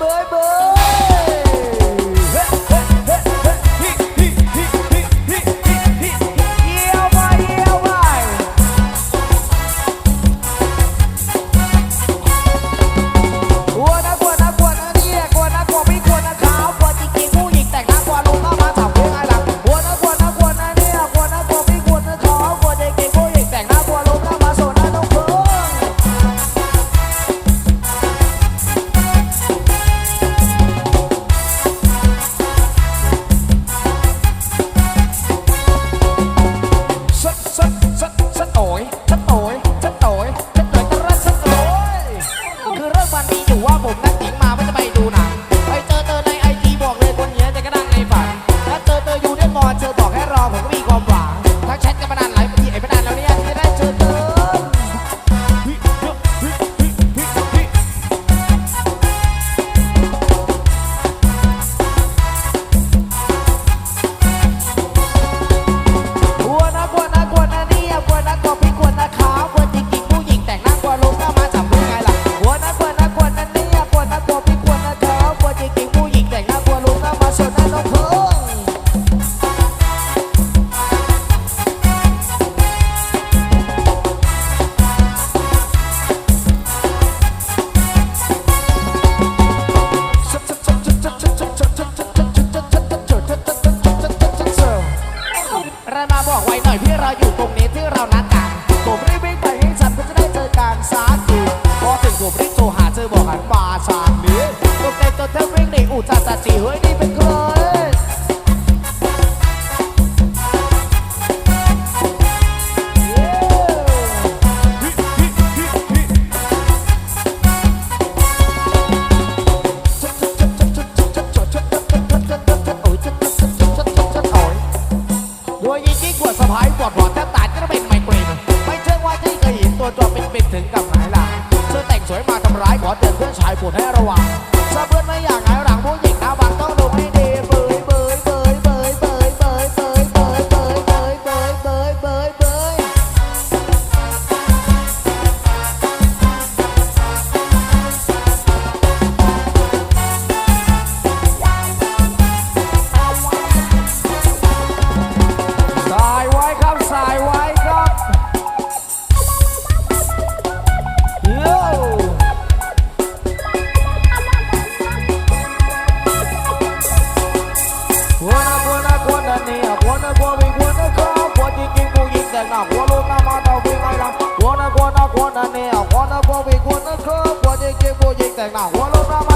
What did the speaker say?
拜拜。 น่อยที่เราอยู่ตรงนี้ที่เรานัดกันผมรีบวิ่งไปให้ฉันเพื่อจะได้เจอกันสักทีพอถึงผมรีบโทรหาเธอบอกหันมาทางนี้ตกใจจนเธอวิ่งหนีอุจจาระจีเฮ้ยนี่เป็น ปวดหัวแทบตายก็เป็นไมเกรนไม่เชื่อว่าที่เคยเห็นตัวจอเป็นเป็นถึงกับไหนล่ะเธอแต่งสวยมาทำร้ายขอเตือนเพื่อนชายปวดให้ระวังถ้าเพื่อนไม่อยากหาย สายไว้ครับโย่วนกวนกวนนี่วนกวนวิ่งวนกวนจริงจริงกูยิงแต่หนักวนลูกหน้ามาเต่าวิ่งไล่ลำวนกวนควนนี่วนกวนวิ่งวนกวนจริงจริงกูยิ่งแต่งหนักวนลูกน้า